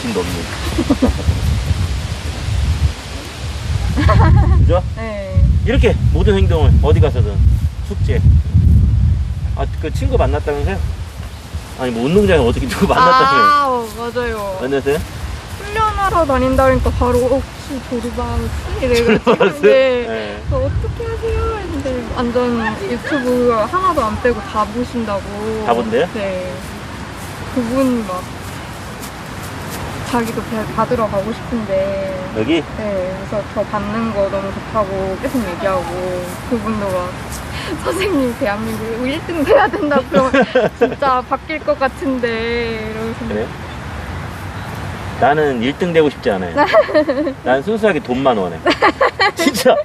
자부심도 없는. 그죠? 네. 이렇게 모든 행동을 어디 가서든 숙제. 아, 그 친구 만났다면서요? 아니, 뭐 운동장에 어떻게 누구 만났다면서요? 아, 어, 맞아요. 만났어요? 훈련하러 다닌다니까 바로 어, 혹시 조르바우스? 이래가지고 조르바우스? 네. 네. 그래서 어떻게 하세요? 했는데 완전 유튜브 하나도 안 빼고 다 보신다고. 다 본대요? 네. 그분 막 자기도 배 받으러 가고 싶은데 여기? 네, 그래서 저 받는 거 너무 좋다고 계속 얘기하고 그분도 막 선생님 대한민국 1등 돼야 된다 그러면 진짜 바뀔 것 같은데 이러면서 그래요? 나는 1등 되고 싶지 않아요. 난 순수하게 돈만 원해. 진짜.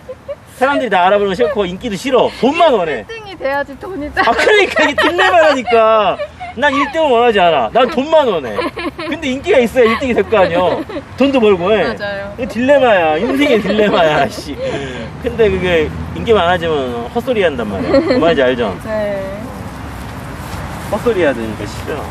사람들이 나 알아보는 거 싫고 인기도 싫어. 돈만 원해. 1등이 돼야지 돈이 아, 그러니까 이게 딜레마라니까. 난 1등을 원하지 않아. 난 돈만 원해. 근데 인기가 있어야 1등이 될 거 아니야. 돈도 벌고 해. 맞아요. 이게 딜레마야. 인생의 딜레마야, 씨. 근데 그게 인기 많아지면 헛소리 한단 말이야. 그 말인지 알죠? 네. 헛소리 해야 되니까 싫어.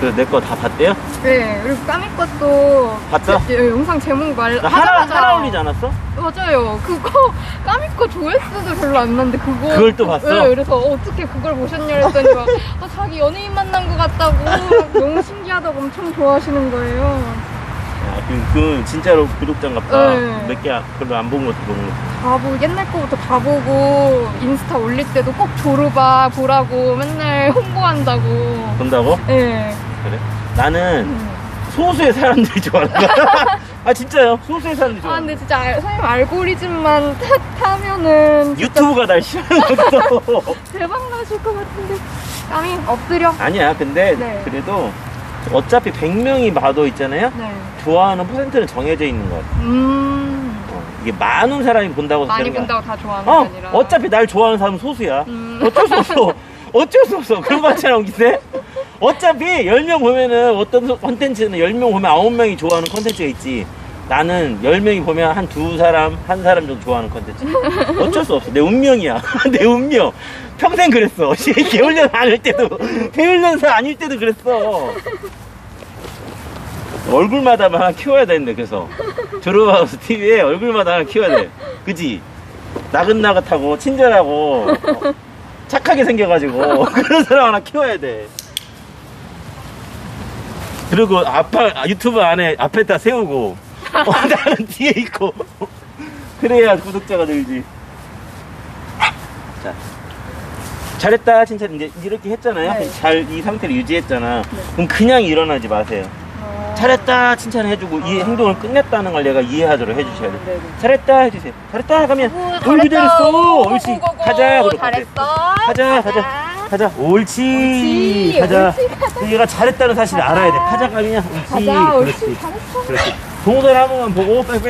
그래서 내거 다 봤대요? 네, 그리고 까미 것도 봤어? 제- 제 영상 제목 말 나 하나, 하자마자 하나 올리지 않았어? 맞아요. 그거 까미 거 조회수도 별로 안 났는데 그거 그걸 또 봤어? 네, 그래서 어, 어떻게 그걸 보셨냐 했더니 막 아, 자기 연예인 만난 것 같다고 막 너무 신기하다고 엄청 좋아하시는 거예요. 야, 그, 그 진짜로 구독자인갑다. 네. 몇 개 별로 안 본 것도 거. 다 보고 옛날 거부터 다 보고 인스타 올릴 때도 꼭 조르바 보라고 맨날 홍보한다고. 본다고? 네. 그래? 나는 음. 소수의 사람들이 좋아하는 거야. 아 진짜요? 소수의 사람들이 아 좋아하는 근데 진짜 알- 선생님 알고리즘만 타, 타면은 유튜브가 날 싫어하는 거어 대박 나실 것 같은데 까미 엎드려. 아니야 근데 네. 그래도 어차피 100명이 봐도 있잖아요 네. 좋아하는 퍼센트는 정해져 있는 것 같아 음. 어, 이게 많은 사람이 본다고 해서 많이 되는 게 본다고 다 좋아하는. 게 어, 아니라. 어차피 날 좋아하는 사람은 소수야 음. 어쩔 수 없어 어쩔 수 없어 그런 거 같잖아 기세 어차피 10명 보면은 어떤 컨텐츠는 10명 보면 9명이 좋아하는 컨텐츠가 있지. 나는 10명이 보면 한 두 사람 한 사람 정도 좋아하는 컨텐츠. 어쩔 수 없어. 내 운명이야. 내 운명. 평생 그랬어. 개훈련 아닐 때도 개훈련사 아닐 때도 그랬어. 얼굴마다 하나 키워야 되는데 그래서. 졸업하우스 TV에 얼굴마다 하나 키워야 돼. 그지? 나긋나긋하고 친절하고 어, 착하게 생겨가지고 그런 사람 하나 키워야 돼 그리고 앞에 아, 유튜브 안에 앞에다 세우고 어, 나는 뒤에 있고. 그래야 구독자가 늘지. 자 잘했다 칭찬 이제 이렇게 했잖아요. 네. 잘 이 상태를 유지했잖아. 그럼 그냥 일어나지 마세요. 어. 잘했다 칭찬해주고 이 행동을 끝냈다는 걸 얘가 이해하도록 해주셔야 돼 네, 네. 잘했다 해주세요. 잘했다! 가면 오, 올 그대로 잘했다. 써 오, 옳지. 가자 잘했어. 가자 가자. 가자 옳지. 옳지, 가자. 옳지, 얘가 잘했다는 사실을 가자. 알아야 돼. 가자 가면 옳지. 가자, 옳지, 그렇지. 잘했어. 그렇지. 동호들 한 번만 보고 빨리빨리